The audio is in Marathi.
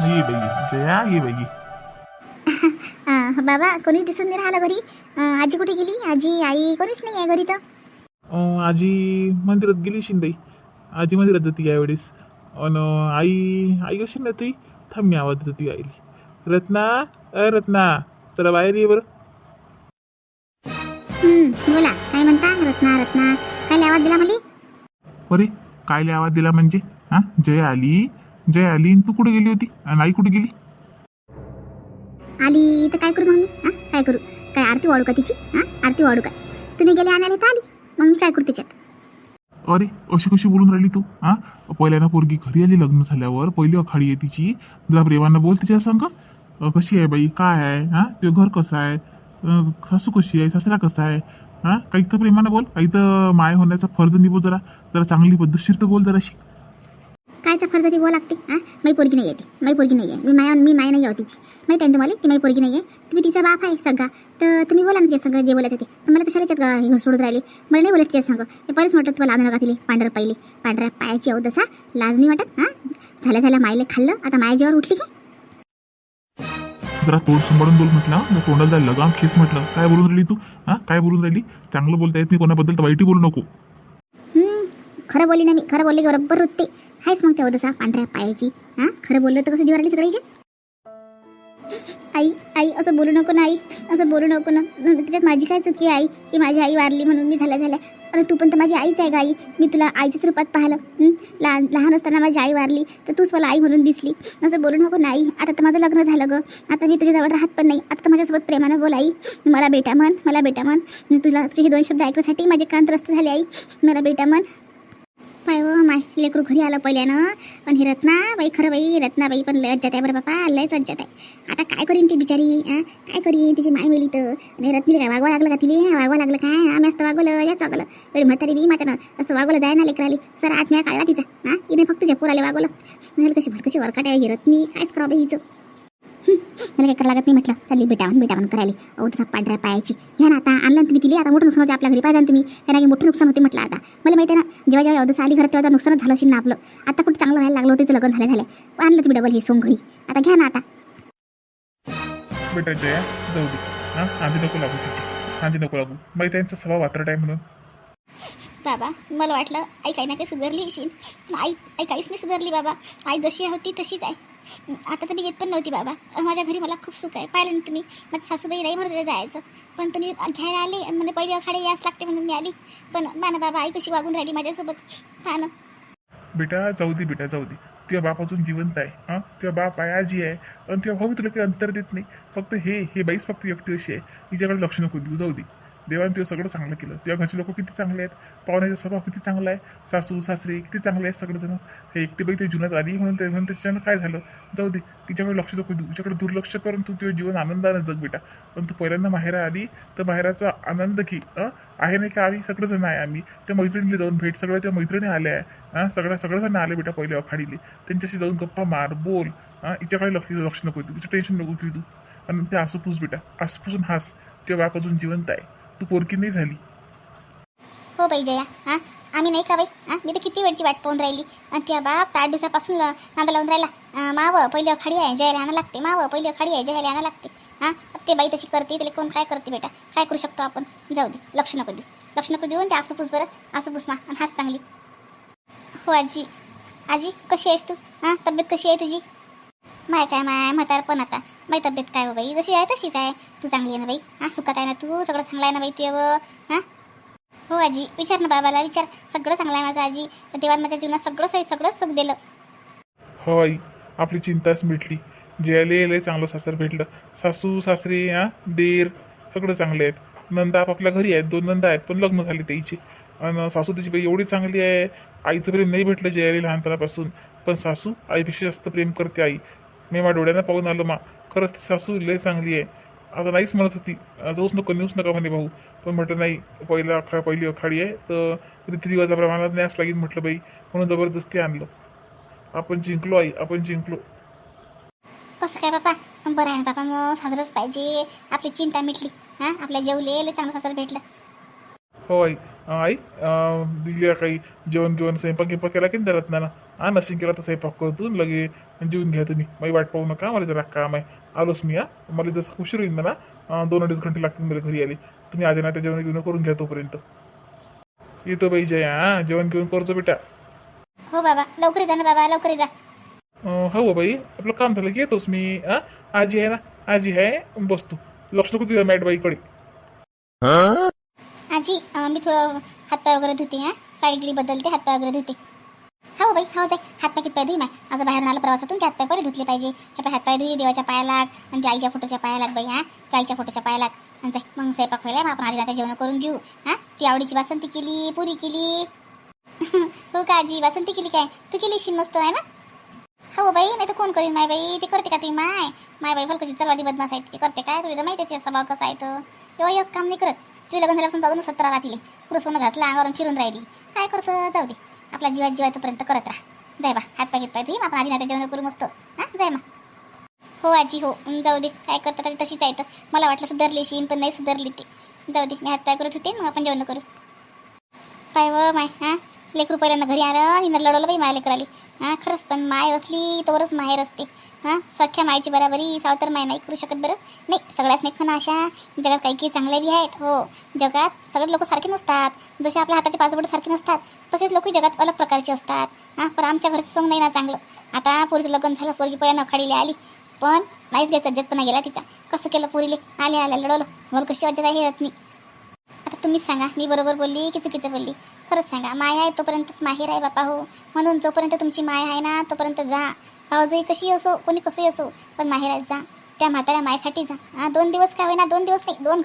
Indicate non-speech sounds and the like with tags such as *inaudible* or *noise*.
ये बाई. जया ये बाई *laughs* बाबा कोणी दिसून नाही राहिलं घरी? अं, आजी कुठे गेली? आजी आई कोणीच नाही आहे घरी तर? अं, आजी मंदिरात गेली शिंदे. आजी मंदिरात जाते यावेळेस. अन आई आई कशी ना तुही थांब आवाज देतो ती आईली. रत्ना अ रत्ना तर बाहेर ये बरं. हं, बोला. काय म्हणता? रत्ना रत्ना. काय आवाज दिला मला अरे कायले आवाज दिला म्हणजे? हा जय आली. जय आली तू कुठे गेली होती? आणि आई कुठे गेली? आली तर काय करू मग मी हा? काय करू? काय आरती वाढू का तिची? हा? आरती वाढू का? तुम्ही गेले आणायला तर आली. मग मी काय करू त्याच्यात? अरे अशी कशी बोलून राहिली तू? हा? पहिल्यानं पोरगी घरी आली लग्न झाल्यावर पहिली अखाडी आहे तिची. जरा प्रेमानं बोल तिच्या संग. अ, कशी आहे बाई? काय आहे? हा? तुझं घर कसं आहे? अ, सासू कशी आहे? सासरा कसा आहे? हा? काही तर प्रेमानं बोल. काही तर माय होण्याचा फर्ज निभो जरा. जरा चांगली पद्धतशीर तर बोल जराशी. कायचा फर्ज ती बोला लागते हा? माझी पोरगी नाही आहे ती. माझी पोरगी नाही आहे मी माया मी माय नाही आहे तिची. माहिती आहे तुम्हाला ती माझी पोरगी नाही आहे तुम्ही तिचा बाप आहे सगळा. तर तुम्ही बोला ना तिच्या संग जे बोलायचं ते. मला कशाला त्याच्यात घुस सोडून राहिले? मला नाही बोलत तिच्या संग. मी परत म्हटलं तुम्हाला आणू नका तिले पांढरं पाहिले. पांढऱ्या पायाची अहो तसा लाज नाही वाटत हा? झाल्या झाल्या मायले खाल्लं. आता माया जेव्हा उठली काय जरा तोंड सांभाळून बोल म्हटलं? जरा तोंडाला जायला लगाम खेच म्हटलं. काय बोलून राहिली तू? हा? काय बोलून राहिली? चांगलं बोलता येत नाही कोणाबद्दल तर वाईटही बोलू नको. हम्म, खरं बोलली ना मी. खरं बोलले की बरोबर होते. आहेच मग तेव्हा तसा पांढऱ्या पायाची. हां? खरं बोललं तर कसं जीवर आली सगळीचे आई आई असं बोलू नको ना आई. असं बोलू नको ना. त्याच्यात माझी काय चुकी आहे आई? की माझी आई वारली म्हणून मी झाल्या झाल्या. अरे तू पण तर माझी आईच आहे गाई आई. मी तुला आईच्याच रूपात पाहिलं. लहान लहान असताना माझी आई वारली. तर तूच मला आई म्हणून दिसली. असं बोलू नको नाही आता तर माझं लग्न झालं ग. आता मी तुझ्याजवळ राहत पण नाही. आता तर माझ्यासोबत प्रेमानं बोल आई. मला बेटा म्हण मला बेटा म्हण. तुला तुझे हे दोन शब्द ऐकण्यासाठी माझे कान त्रस्त झाले आई. मला बेटा म्हण. पाय व माय लेकरू घरी आलं पहिल्यानं. पण ही रत्ना बाई खरं बाई रत्नाबाई पण लय अज्जात आहे बरं बापा लयच अज्जात आहे. आता काय करीन ती बिचारी काय करीन तिची माय मेली तर? आणि रत्नीला काय वागवा लागलं का तिले? वागवा लागलं काय? आम्ही असतं वागवलं याच वागवलं वेळ म्हातारी बी माझ्यानं असं वागवलं जाय ना लेकराली. सर आठ वेळा काढला तिचा हा? इथे फक्त तुझ्या आले वागवलं. म्हणाल कशी भरकशी वरकाट आहे ही रत्नी. कायच करावं हिचं? मला काय करावं लागत नाही म्हटलं. चालली बेटावून बेटावून करायला अहो तसा पांढऱ्या पायाची. ह्या ना आता आणलं तुम्ही तिला. आता मोठं नुकसान होते आपल्या घरी पाहिजे ना तुम्ही. ह्या ना मोठं नुकसान होते म्हटलं आता. मला माहिती आहे ना जेव्हा जेव्हा अवधस आली घरात तेव्हा नुकसानच झालं असेल ना आपलं. आता कुठं चांगलं व्हायला लागलं होतं तिचं लग्न झालं झालं आणलं तुम्ही डबल हे सोंग घरी. आता घ्या ना आता. बेटा जया. जाऊ दे. हा? आधी नको लागू आधी नको लागू. बाई त्यांचा स्वभाव वात्रट आहे म्हणून. बाबा मला वाटलं आई काही ना काही सुधारली असेल. पण आई आई काहीच नाही सुधारली बाबा. आई जशी होती तशीच आहे. आता तर मी येत पण नव्हती बाबा. माझ्या घरी मला खूप सुख आहे. पाहिलं ना तुम्ही? माझी सासूबाई नाही म्हणत जायचं. पण तुम्ही घ्यायला आले. आणि म्हणजे पहिली अखाडे यास लागते म्हणून मी आली. पण माना बाबा आई कशी वागून राहिली माझ्यासोबत? हा ना. बेटा जाऊ दे बेटा जाऊ दे. तुझ्या बाप अजून जिवंत आहे. हां? तुझ्या बाप आहे आजी आहे. आणि तुझ्या भाऊ तुला काही अंतर देत नाही. फक्त हे हे बाईच फक्त व्यक्ती अशी आहे. तिच्याकडे लक्ष नको देऊ. जाऊ दे. देवाने ते सगळं चांगलं केलं. तेव्हा घरचे लोक किती चांगले आहेत? पाहुण्याचा स्वभाव किती चांगला आहे? सासू सासरे किती चांगले आहेत सगळेजण? हे एकटी बाई जीवनात आली म्हणून ते म्हणून त्याच्यानं काय झालं? जाऊ दे तिच्याकडे लक्ष नको देऊ. तिच्याकडे दुर्लक्ष करून तू तुझं जीवन आनंदानं जग बेटा. पण तू पहिल्यांदा माहेरा आली तर माहेराचा आनंद घे आहे नाही का आम्ही? सगळेजण आहे आम्ही. त्या मैत्रिणीला जाऊन भेट. सगळ्या त्या मैत्रिणी आल्या आहे हां सगळ्या सगळेजण आले बेटा पहिले अखाडीले त्यांच्याशी जाऊन गप्पा मार बोल हां हिच्याकडे लक्ष लक्ष नको देऊ. तिचं टेन्शन नको घेऊ तू. आणि ते आसूपूस बेटा. आसूपूसून हास. तेव्हा बाप अजून जिवंत आहे. तू पोरकी नाही झाली. हो बाई जया हां? आम्ही नाही का बाई? हां? मी तर किती वेळची वाट पाहून राहिली. आणि त्या बाप आठ दिवसापासून ल- नांदा लावून राहिला. माव मावं पहिली अखाडी आहे जयाला आणायला लागते. माव पहिली अखाडी आहे जयाला आणायला लागते. हां? ते बाई तशी करते त्याला कोण काय करते बेटा? काय करू शकतो आपण? जाऊ दे लक्ष नको देऊ. लक्ष नको देऊन आणि ते आसूपूस बरं आसूपूस मा आणि हाच चांगली. हो आजी. आजी कशी आहेस तू? हां? तब्येत कशी आहे तुझी? माय काय माय म्हातार पण आता. बाई तब्येत काय हो बाई? जशी आहे तशीच आहे. तू चांगली आहे ना बाई? हां सुखात आहे ना तू? सगळं चांगलं आहे ना बाई तेव्हा हां? हो आजी विचार ना बाबाला विचार. सगळं चांगलं आहे माझं आजी. देवान माझ्या जीवनात सगळं सही सगळं सुख दिलं. हो आई आपली चिंताच मिटली. जेले लय चांगलं सासर भेटलं. सासू सासरे हा देर सगळं चांगले आहेत. नंदा आपापल्या घरी आहेत दोन नंदा आहेत पण लग्न झाले त्याची. आणि सासू तिची बाई एवढी चांगली आहे. आईचं प्रेम नाही भेटलं जयाले लहानपणापासून. पण सासू आईपेक्षा जास्त प्रेम करते आई. मी माझ्या डोळ्यानं पाहून आलो मा. खरंच ती सासू लय चांगली आहे. आता नाहीच म्हणत होती. जाऊच नको नेऊच नका म्हणे भाऊ. पण म्हटलं नाही पहिला अखा पहिली अखाडी आहे. तर रीतिरिवाजाप्रमाणे न्यास लागेल म्हटलं बाई. म्हणून जबरदस्ती आणलं. आपण जिंकलो आई. आपण जिंकलो. कसं काय बापा? बरं आहे बापा. मग साजरंच पाहिजे. आपली चिंता मिटली. हां? आपल्या जेवले चांगलं साजरं भेटलं. हो आई दिल्या काही जेवण घेऊन स्वयंपाक गिंपाक केला की रत्नानं हा नशीन केला तर स्वयंपाक करतून लगे जेवून घ्या तुम्ही. माझी वाट पाहू नका मला जरा काम आहे. आलोच मी हा. मला जसं उशीर होईल मला दोन अडीच घंटे लागतील मला घरी आली तुम्ही आज ना त्या जेवण घेऊन करून घ्या तोपर्यंत. येतो बाई जय हा. जेवण घेऊन करतो बेटा. हो बाबा लवकर जा ना बाबा लवकर जा. हो बाई आपलं काम झालं की येतोच मी हा. आजी आहे ना आजी आहे बसतो लक्ष नको तुझ्या मॅटबाईकडे आजी मी थोडं हातपाय वगैरे धुते हां. साडी बदलते हातपाय वगैरे धुते. हो बाई हो जाय. हातपाय कितपाय धुई माय. माझं बाहेरून आलं प्रवासातून ते हातपाय बरे धुतले पाहिजे. हे पाय हातपाय धुई देवाच्या पाया लाग आणि आईच्या फोटोच्या पाया लाग बाई हां. त्या आईच्या फोटोच्या पाया लाग आणि जाय मग स्वयंपाक व्हायला मग आपण आधी जाता जेवण करून घेऊ हां. ती आवडीची वासंती केली पुरी केली. *laughs* हो का आजी वासंती केली काय? तू केली शिन मस्त आहे ना? हो बाई नाही तर कोण करीन माय बाई? ते करते का ती माय? माय बाई भलकशी चलवादी बदमाश आहे ते करते काय? तुला माहिती आहे स्वभाव कसा आहे तर एवढं एक काम नाही करत. तुझे लग्न झाल्यापासून जाऊन सत्तरा राहतील पुरुष सोनं घातलं अंगावरून फिरून राहिली. काय करतं? जाऊ दे. आपला जीवात जीवायपर्यंत करत राहा. जाय बा हात पाय घेत पाहिजे आपण आधी नाही जेवण करू मस्त. हां? जाय मा हो आजी हो. जाऊ दे. काय करतात आता तशीच आहे तर मला वाटलं सुधारली शीन पण नाही सुधारली ते. जाऊ दे मी हात पाय करत होते. मग आपण जेवण करू. पाय व माय हां? लेकरू पहिल्यांदा घरी आलं हिनं लढवलं बाई माय लेकर आली हां खरंच पण माय असली तोवरच माहेर असते. हां सख्या मायची बराबरी सावतर माय नाही करू शकत बरं. नाही सगळ्याच नाही म्हणा अशा. जगात काही काही चांगल्या बी आहेत. हो जगात सगळे लोक सारखे नसतात. जसे आपल्या हाताचे पाचबोट सारखे नसतात तसेच लोक जगात अलग प्रकारचे असतात. हां पण आमच्या घरचं सोंग नाही ना चांगलं. आता पोरीचं लग्न झालं पोरगी पहिल्यांदा नखाडीला आली. पण नाहीच घ्यायचं जतपणा गेला तिचा. कसं केलं पोरीले? आले आल्या लढवलं मला कशी अज्जत आहे रत्नी. नाही आता तुम्हीच सांगा. मी बरोबर बोलली की चुकीचं बोलली? खरंच सांगा. माय आहे तोपर्यंतच माहेर आहे बापा हो. म्हणून जोपर्यंत तुमची माय आहे ना तोपर्यंत जा. भाऊजाई कशी असो कोणी कसंही असो पण माहेरात जा. त्या म्हाताऱ्या मायसाठी जा. हा दोन दिवस का होईना? दोन दिवस नाही दोन